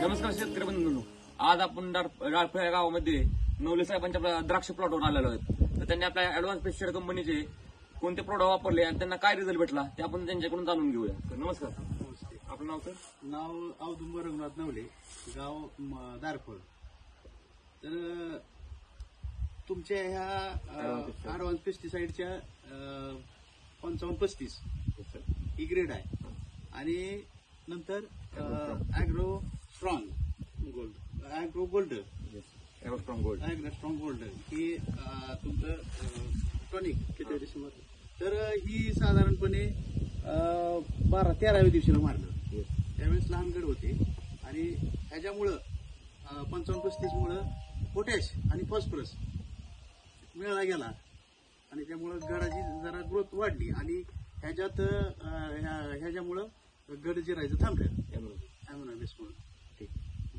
नमस्कार शेतकरी बंधूंनो. आज आपण डाळफळ या गावामध्ये नवले साहेबांच्या आपल्या द्राक्ष प्लॉटवर आलेलो आहेत. तर त्यांनी आपल्या ऍडव्हान्स पेस्टिसाइड कंपनीचे कोणते प्रोडक्ट वापरले आणि त्यांना काय रिझल्ट भेटला ते आपण त्यांच्याकडून जाणून घेऊया. नमस्कार. आपलं नाव सर नाव औदुंब रघुनाथ नवले गाव म- दारफळ. तर तुमच्या ह्या ऍडव्हान्स पेस्टिसाइडच्या पंचावन्न पस्तीस ही ग्रेड आहे. आणि नंतर agro strong gold agro gold strong gold agro strong gold ही तुमचं टॉनिक किती दिवशी तर ही साधारणपणे बारा तेराव्या दिवशीला मारलं. त्यावेळेस लहान गड होते. आणि ह्याच्यामुळं पंचावन्न पस्तीस मुळं पोटॅश आणि फॉस्फरस मिळाला गेला. आणि त्यामुळं गडाची जरा ग्रोथ वाढली. आणि ह्याच्यात ह्याच्यामुळं गड जिरायचं थांबलं अॅमोनाबिसमुळं ठीक.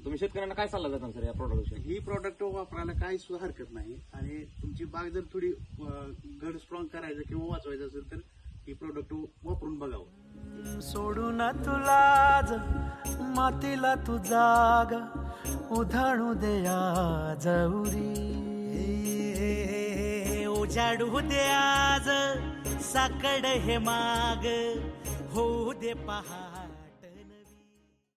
तुम्ही शेतकऱ्यांना काय सल्ला देता सर या प्रोडक्ट ही प्रॉडक्ट वापरायला काही सुद्धा हरकत नाही. आणि तुमची बाग जर थोडी अं, गड स्ट्रॉंग करायचं किंवा वाचवायचं असेल तर ही प्रॉडक्ट वापरून बघावं. सोडून तुला ज मातीला तू जाग उधाणू दे जौरी उजाडू दे आज. साकड हे माग होऊ दे पहाड.